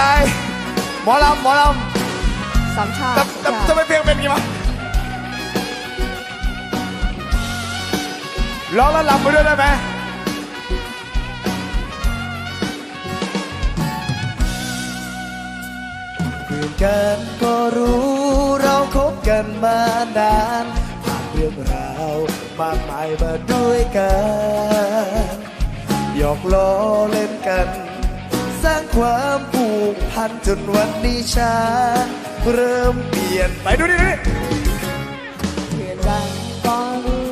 ตายหมอลำหมอลสามชาำติแต่แต่สามชาติทำไมเพลงเป็นอย่างงี้วะร้องแล้วลำไปด้วยได้ไหมเพื่อนกันก็รู้เราคบกันมานานผ่านเรื่องราวมากมายมาด้วยกันหยอกล้อเล่นกัน สร้างความ ผูกพันจนวันนี้ฉันเริ่มเปลี่ยนไปดูดิดูดิเพื่อนกันก็รู้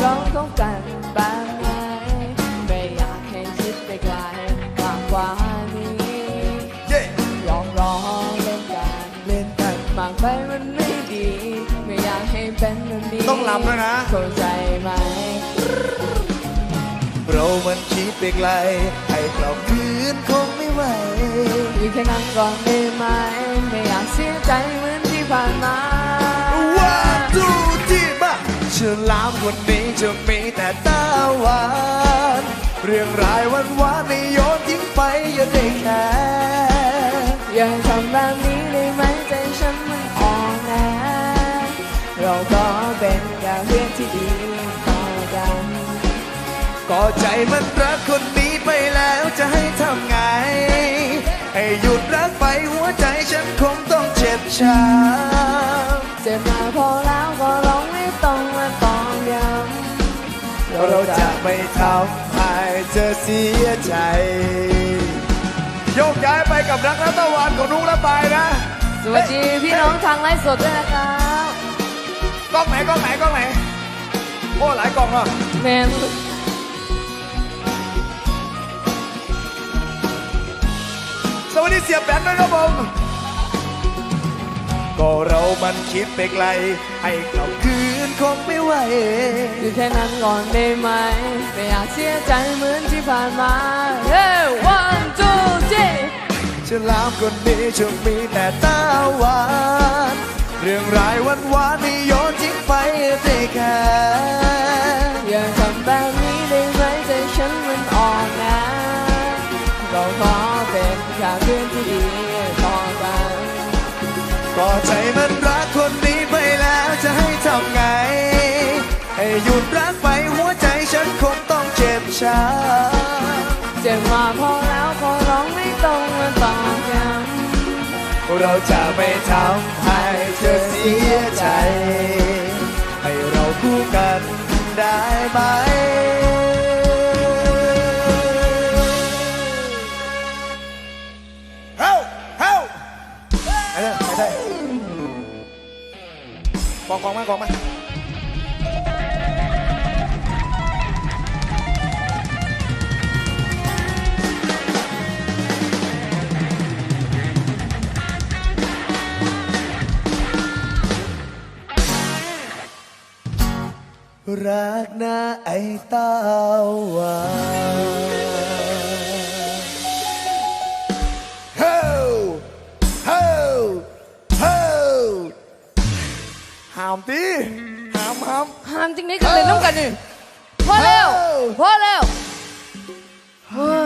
เราคบกันแบบไหนไม่อยากให้คิดไปไกลมากกว่านี้เย้ยอกล้อเล่นกันเล่นกันมากไปมันไม่ดี ไม่อยากให้เป็นแบบนี้ต้องลำด้วยนะเข้าใจไหม เรามันคิดไปไกลให้กลับคืนคงไม่ไหวอยู่แค่นั้นก่อนได้ไหม ไม่อยากเสียใจเหมือนที่ผ่านมา One two three มาฉลามวันนี้จะมีแต่ตาหวานเรื่องรายวันวานในโยนทิ้งไปอย่าได้แค่อย่าทำแบบ ก็ใจมันรักคนนี้ไปแล้วจะให้ทำไง ให้หยุดรักไปหัวใจฉันคงต้องเจ็บช้เจ็บมาพอแล้วก็ร้องไม่ต้องมาตอกย้ำำเราจะไม่ทำให้เธอเสียใจ โยกย้ายไปกับรักและตะวันของนุ้งและปายนะ สวัสดีพี่น้องทางไลฟ์สดด้วยนะครับกล้องไหนกล้องไหนกล้องไหนโอ้หลายกล้องอะแมน สวัสดีเสียแบงค์ด้วยครับผมก็เรามันคิดไปไกล ให้กลับคืนคงไม่ไหว อยู่แค่นั้นก่อนได้ไหม ไม่อยากเสียใจเหมือนที่ผ่านมา เฮ้ one two three ฉลามคนนี้จะมีแต่ตาหวาน เรื่องรายวันวานนี่โยนทิ้งไปได้แค่อย่าทำแบบนี้ได้ไหมใจฉันมันอ่อนนะเราขอ เป็นแค่เพื่อนที่ดีต่อกันก็ใจมันรักคนนี้ไปแล้วจะให้ทำไง ให้หยุดรักไปหัวใจฉันคงต้องเจ็บช้เจ็บมาพอแล้วขอร้องไม่ต้องมาตอกย้ำเราจะไม่ทำให้เธอเสียใจ ให้เราคู่กันได้ไหม กองกองมากองมารักนะไอ้ตาวาามตีหามหามำห้ามจริงนี้กันเลยน้องกันนี่พอแล้วพอแล้วเฮ้ย